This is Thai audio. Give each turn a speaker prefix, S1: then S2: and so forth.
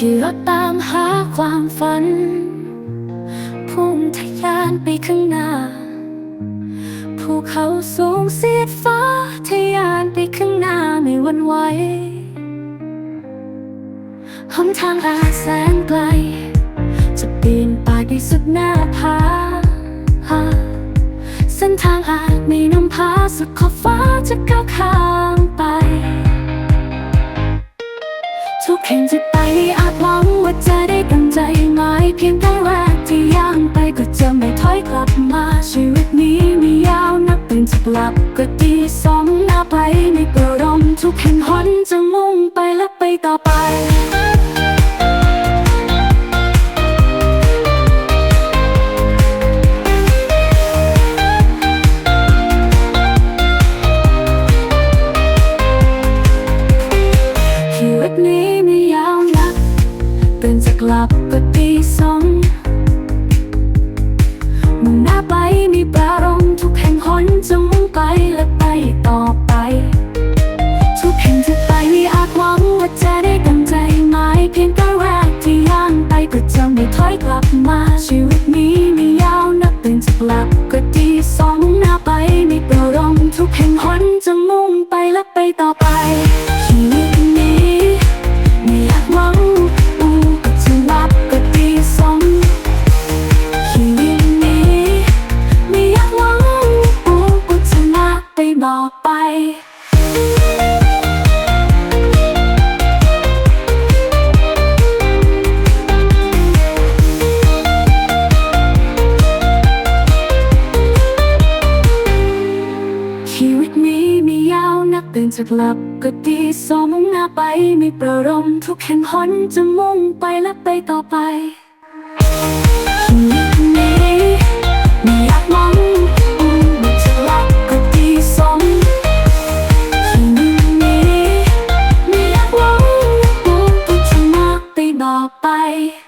S1: ขี่รถตามหาความฝัน พุ่งทะยานไปข้างหน้า ภูเขาสูงสีดฟ้าทะยานไปข้างหน้าไม่หวันไหวหนทางอาแสนไกล จะปีนป่ายไปสุดหน้าผาเส้นทางอาจมีน้ำพาสุดขอบฟ้าจะก้าวข้ามไป ทุกแห่งจะไปอาจหวังว่าจะได้กังใจหมายเพียงแต่แรกที่ย่างไปก็จะไม่ถอยกลับมา ชีวิตนี้มียาวนับเป็นจะกลับก็ดีสมหน้าไปในกระรมทุกแห่งหนจะมุ่งไปและไปต่อไป ตื่นจะกลับก็ตีสองมุ่งหน้าไปมีปรารมทุกแห่งหนจะมุ่งไปและไปต่อไป ทุกแห่งที่ไปมีอาจหวังว่าจะได้ดังใจหมายเพียงแต่แรกที่ย่างไปก็จะไม่ถอยกลับมาชีวิตนี้ม่ยาวนักตื่นจะกลับก็ตีสองหน้าไปมีปรารมทุกแห่งหนจะมุ่งไปและไปต่อไป บไปบอไปชีวิตนี้ไม่ยาวนักตื่นจากหลับก็ดีสมหน้าไป ไม่ประรมทุกแห่งหนจะมุ่งไปและไปต่อไป Bye.